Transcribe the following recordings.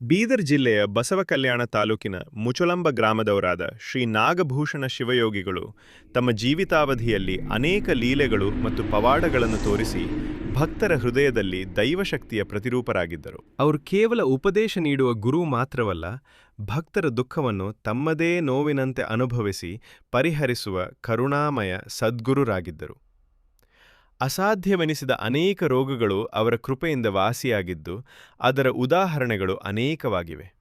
ಬೀದರ್ ಜಿಲ್ಲೆಯ ಬಸವಕಲ್ಯಾಣ ತಾಲೂಕಿನ ಮುಚುಲಂಬ ಗ್ರಾಮದವರಾದ ಶ್ರೀ ನಾಗಭೂಷಣ ಶಿವಯೋಗಿಗಳು ತಮ್ಮ ಜೀವಿತಾವಧಿಯಲ್ಲಿ ಅನೇಕ ಲೀಲೆಗಳು ಮತ್ತು ಪವಾಡಗಳನ್ನು ತೋರಿಸಿ ಭಕ್ತರ ಹೃದಯದಲ್ಲಿ ದೈವಶಕ್ತಿಯ ಪ್ರತಿರೂಪರಾಗಿದ್ದರು. ಅವರು ಕೇವಲ ಉಪದೇಶ ನೀಡುವ ಗುರು ಮಾತ್ರವಲ್ಲ, ಭಕ್ತರ ದುಃಖವನ್ನು ತಮ್ಮದೇ ನೋವಿನಂತೆ ಅನುಭವಿಸಿ ಪರಿಹರಿಸುವ ಕರುಣಾಮಯ ಸದ್ಗುರುರಾಗಿದ್ದರು. ಅಸಾಧ್ಯವೆನಿಸಿದ ಅನೇಕ ರೋಗಗಳು ಅವರ ಕೃಪೆಯಿಂದ ವಾಸಿಯಾಗಿದ್ದು, ಅದರ ಉದಾಹರಣೆಗಳು ಅನೇಕವಾಗಿವೆ.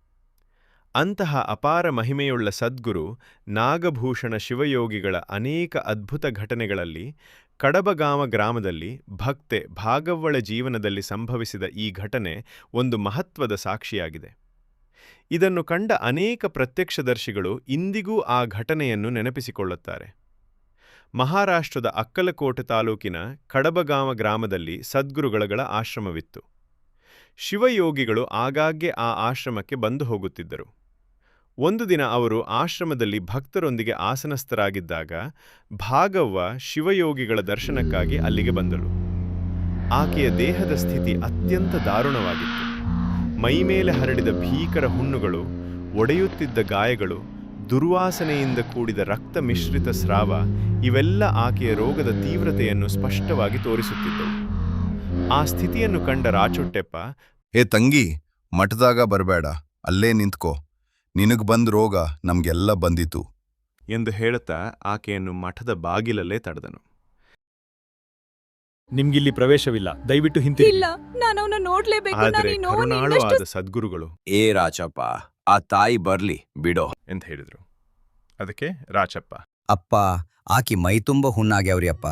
ಅಂತಹ ಅಪಾರ ಮಹಿಮೆಯುಳ್ಳ ಸದ್ಗುರು, ನಾಗಭೂಷಣ ಶಿವಯೋಗಿಗಳ ಅನೇಕ ಅದ್ಭುತ ಘಟನೆಗಳಲ್ಲಿ, ಕಡಬಗಾಮ ಗ್ರಾಮದಲ್ಲಿ ಭಕ್ತೆ ಭಾಗವ್ವಳ ಜೀವನದಲ್ಲಿ ಸಂಭವಿಸಿದ ಈ ಘಟನೆ ಒಂದು ಮಹತ್ವದ ಸಾಕ್ಷಿಯಾಗಿದೆ. ಇದನ್ನು ಕಂಡ ಅನೇಕ ಪ್ರತ್ಯಕ್ಷದರ್ಶಿಗಳು ಇಂದಿಗೂ ಆ ಘಟನೆಯನ್ನು ನೆನಪಿಸಿಕೊಳ್ಳುತ್ತಾರೆ. ಮಹಾರಾಷ್ಟ್ರದ ಅಕ್ಕಲಕೋಟೆ ತಾಲೂಕಿನ ಕಡಬಗಾಮ ಗ್ರಾಮದಲ್ಲಿ ಸದ್ಗುರುಗಳಗಳ ಆಶ್ರಮವಿತ್ತು. ಶಿವಯೋಗಿಗಳು ಆಗಾಗ್ಗೆ ಆ ಆಶ್ರಮಕ್ಕೆ ಬಂದು ಹೋಗುತ್ತಿದ್ದರು. ಒಂದು ದಿನ ಅವರು ಆಶ್ರಮದಲ್ಲಿ ಭಕ್ತರೊಂದಿಗೆ ಆಸನಸ್ಥರಾಗಿದ್ದಾಗ ಭಾಗವ್ವ ಶಿವಯೋಗಿಗಳ ದರ್ಶನಕ್ಕಾಗಿ ಅಲ್ಲಿಗೆ ಬಂದಳು. ಆಕೆಯ ದೇಹದ ಸ್ಥಿತಿ ಅತ್ಯಂತ ದಾರುಣವಾಗಿತ್ತು. ಮೈಮೇಲೆ ಹರಡಿದ ಭೀಕರ ಹುಣ್ಣುಗಳು, ಒಡೆಯುತ್ತಿದ್ದ ಗಾಯಗಳು ದುರ್ವಾಸನೆಯಿಂದ ಕೂಡಿದ ರಕ್ತ ಮಿಶ್ರಿತ ಸ್ರಾವ ಇವೆಲ್ಲ ಆಕೆಯ ರೋಗದ ತೀವ್ರತೆಯನ್ನು ಸ್ಪಷ್ಟವಾಗಿ ತೋರಿಸುತ್ತಿದ್ದವು. ಆ ಸ್ಥಿತಿಯನ್ನು ಕಂಡ ರಾಚೊಟ್ಟೆಪ್ಪ ಏ ತಂಗಿ ಮಠದಾಗ ಬರಬೇಡ ಅಲ್ಲೇ ನಿಂತ್ಕೋ. ನಿನಗ್ ಬಂದ ರೋಗ ನಮ್ಗೆಲ್ಲ ಬಂದಿತು. ಎಂದು ಹೇಳುತ್ತಾ ಆಕೆಯನ್ನು ಮಠದ ಬಾಗಿಲಲ್ಲೇ ತಡೆದನು. ನಿಮ್ಗಿಲ್ಲಿ ಪ್ರವೇಶವಿಲ್ಲ ದಯವಿಟ್ಟು ಹಿಂತಿರುಗಿ. ಇಲ್ಲ ನಾನು ಅವನ ನೋಡ್ಲೇಬೇಕು ನಾನು ಆದರೆ ಕರುಣಾಳು ಆದ ಸದ್ಗುರುಗಳು. ಏ ರಾಚಪ್ಪ ಆ ತಾಯಿ ಬರ್ಲಿ ಬಿಡೋ. ಅಂತ ಹೇಳಿದರು? ಅದಕ್ಕೆ ರಾಚಪ್ಪ. ಅಪ್ಪ ಆಕಿ ಮೈತುಂಬ ಹುಣ್ಣಾಗ್ಯಾವ್ರಿ ಅಪ್ಪ.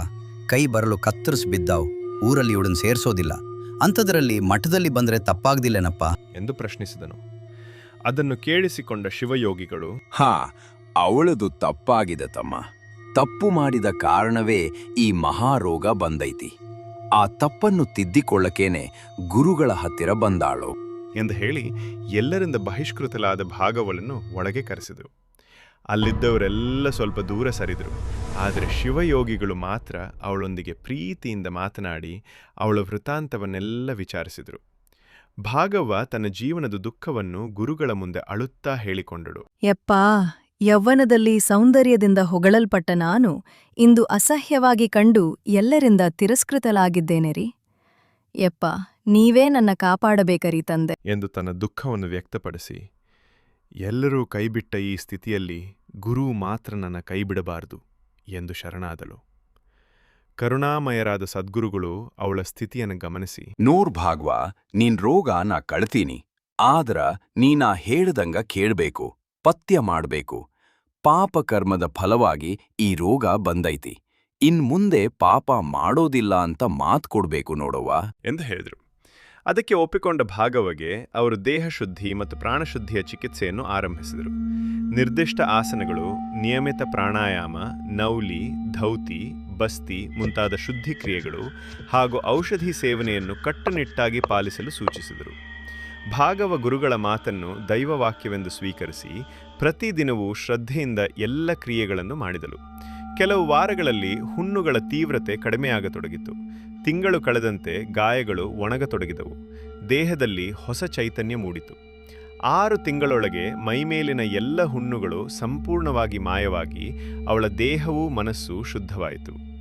ಕೈ ಬರಲು ಕತ್ತರಿಸ್ ಬಿದ್ದಾವ್. ಊರಲ್ಲಿ ಇವಳನ್ನು ಸೇರ್ಸೋದಿಲ್ಲ. ಅಂಥದ್ರಲ್ಲಿ ಮಠದಲ್ಲಿ ಬಂದ್ರೆ ತಪ್ಪಾಗ್ದಿಲ್ಲೇನಪ್ಪ? ಎಂದು ಪ್ರಶ್ನಿಸಿದನು. ಅದನ್ನು ಕೇಳಿಸಿಕೊಂಡ ಶಿವಯೋಗಿಗಳು ಹಾ ಅವಳದು ತಪ್ಪಾಗಿದೆ ತಮ್ಮ. ತಪ್ಪು ಮಾಡಿದ ಕಾರಣವೇ ಈ ಮಹಾರೋಗ ಬಂದೈತಿ. ಆ ತಪ್ಪನ್ನು ತಿದ್ದಿಕೊಳ್ಳಕೇನೆ ಗುರುಗಳ ಹತ್ತಿರ ಬಂದಾಳು. ಎಂದು ಹೇಳಿ ಎಲ್ಲರಿಂದ ಬಹಿಷ್ಕೃತಲಾದ ಭಾಗವಳನ್ನು ಒಳಗೆ ಕರೆಸಿದರು. ಅಲ್ಲಿದ್ದವರೆಲ್ಲ ಸ್ವಲ್ಪ ದೂರ ಸರಿದರು. ಆದರೆ ಶಿವಯೋಗಿಗಳು ಮಾತ್ರ ಅವಳೊಂದಿಗೆ ಪ್ರೀತಿಯಿಂದ ಮಾತನಾಡಿ ಅವಳ ವೃತ್ತಾಂತವನ್ನೆಲ್ಲ ವಿಚಾರಿಸಿದರು. ಭಾಗವ್ವ ತನ್ನ ಜೀವನದ ದುಃಖವನ್ನು ಗುರುಗಳ ಮುಂದೆ ಅಳುತ್ತಾ ಹೇಳಿಕೊಂಡಳು. ಯಪ್ಪಾ, ಯೌವನದಲ್ಲಿ ಸೌಂದರ್ಯದಿಂದ ಹೊಗಳಲ್ಪಟ್ಟ ನಾನು ಇಂದು ಅಸಹ್ಯವಾಗಿ ಕಂಡು ಎಲ್ಲರಿಂದ ತಿರಸ್ಕೃತಲಾಗಿದ್ದೇನೆ ರೀ. ಯಪ್ಪ ನೀವೇ ನನ್ನ ಕಾಪಾಡಬೇಕರಿ ತಂದೆ. ಎಂದು ತನ್ನ ದುಃಖವನ್ನು ವ್ಯಕ್ತಪಡಿಸಿ ಎಲ್ಲರೂ ಕೈಬಿಟ್ಟ ಈ ಸ್ಥಿತಿಯಲ್ಲಿ ಗುರು ಮಾತ್ರ ನನ್ನ ಕೈಬಿಡಬಾರದು ಎಂದು ಶರಣಾದಳು. ಕರುಣಾಮಯರಾದ ಸದ್ಗುರುಗಳು ಅವಳ ಸ್ಥಿತಿಯನ್ನು ಗಮನಿಸಿ ನೋರ್ ಭಾಗ್ವ ನೀನ್ ರೋಗ ನಾ ಕಳ್ತೀನಿ ಆದ್ರ ನೀನಾ ಹೇಳ್ದಂಗ ಕೇಳ್ಬೇಕು ಪಥ್ಯ ಮಾಡ್ಬೇಕು. ಪಾಪ ಕರ್ಮದ ಫಲವಾಗಿ ಈ ರೋಗ ಬಂದೈತಿ. ಇನ್ಮುಂದೆ ಪಾಪ ಮಾಡೋದಿಲ್ಲ ಅಂತ ಮಾತ್ ಕೊಡ್ಬೇಕು ನೋಡವ್ವ. ಎಂದು ಹೇಳಿದರು. ಅದಕ್ಕೆ ಒಪ್ಪಿಕೊಂಡ ಭಾಗವಗೆ ಅವರು ದೇಹಶುದ್ಧಿ ಮತ್ತು ಪ್ರಾಣಶುದ್ಧಿಯ ಚಿಕಿತ್ಸೆಯನ್ನು ಆರಂಭಿಸಿದರು. ನಿರ್ದಿಷ್ಟ ಆಸನಗಳು, ನಿಯಮಿತ ಪ್ರಾಣಾಯಾಮ, ನೌಲಿ, ಧೌತಿ, ಬಸ್ತಿ ಮುಂತಾದ ಶುದ್ಧಿ ಕ್ರಿಯೆಗಳು ಹಾಗೂ ಔಷಧಿ ಸೇವನೆಯನ್ನು ಕಟ್ಟುನಿಟ್ಟಾಗಿ ಪಾಲಿಸಲು ಸೂಚಿಸಿದರು. ಭಾಗವ ಗುರುಗಳ ಮಾತನ್ನು ದೈವವಾಕ್ಯವೆಂದು ಸ್ವೀಕರಿಸಿ ಪ್ರತಿದಿನವೂ ಶ್ರದ್ಧೆಯಿಂದ ಎಲ್ಲ ಕ್ರಿಯೆಗಳನ್ನು ಮಾಡಿದಳು. ಕೆಲವು ವಾರಗಳಲ್ಲಿ ಹುಣ್ಣುಗಳ ತೀವ್ರತೆ ಕಡಿಮೆಯಾಗತೊಡಗಿತು. ತಿಂಗಳು ಕಳೆದಂತೆ ಗಾಯಗಳು ಒಣಗತೊಡಗಿದವು. ದೇಹದಲ್ಲಿ ಹೊಸ ಚೈತನ್ಯ ಮೂಡಿತು. ಆರು ತಿಂಗಳೊಳಗೆ ಮೈಮೇಲಿನ ಎಲ್ಲ ಹುಣ್ಣುಗಳು ಸಂಪೂರ್ಣವಾಗಿ ಮಾಯವಾಗಿ ಅವಳ ದೇಹವೂ ಮನಸ್ಸು ಶುದ್ಧವಾಯಿತು.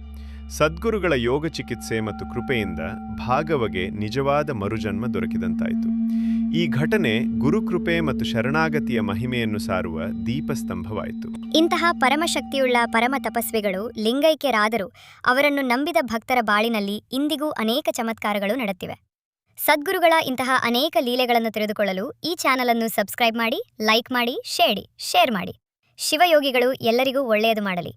ಸದ್ಗುರುಗಳ ಯೋಗ ಚಿಕಿತ್ಸೆ ಮತ್ತು ಕೃಪೆಯಿಂದ ಭಾಗವಗೆ ನಿಜವಾದ ಮರುಜನ್ಮ ದೊರಕಿದಂತಾಯಿತು. ಈ ಘಟನೆ ಗುರುಕೃಪೆ ಮತ್ತು ಶರಣಾಗತಿಯ ಮಹಿಮೆಯನ್ನು ಸಾರುವ ದೀಪಸ್ತಂಭವಾಯಿತು. ಇಂತಹ ಪರಮಶಕ್ತಿಯುಳ್ಳ ಪರಮ ತಪಸ್ವಿಗಳು ಲಿಂಗೈಕ್ಯರಾದರೂ ಅವರನ್ನು ನಂಬಿದ ಭಕ್ತರ ಬಾಳಿನಲ್ಲಿ ಇಂದಿಗೂ ಅನೇಕ ಚಮತ್ಕಾರಗಳು ನಡೆದಿವೆ ಸದ್ಗುರುಗಳ ಇಂತಹ ಅನೇಕ ಲೀಲೆಗಳನ್ನು ತಿಳಿದುಕೊಳ್ಳಲು ಈ ಚಾನಲ್ ಅನ್ನು ಸಬ್ಸ್ಕ್ರೈಬ್ ಮಾಡಿ, ಲೈಕ್ ಮಾಡಿ ಶೇಡಿ ಶೇರ್ ಮಾಡಿ. ಶಿವಯೋಗಿಗಳು ಎಲ್ಲರಿಗೂ ಒಳ್ಳೆಯದು ಮಾಡಲಿ.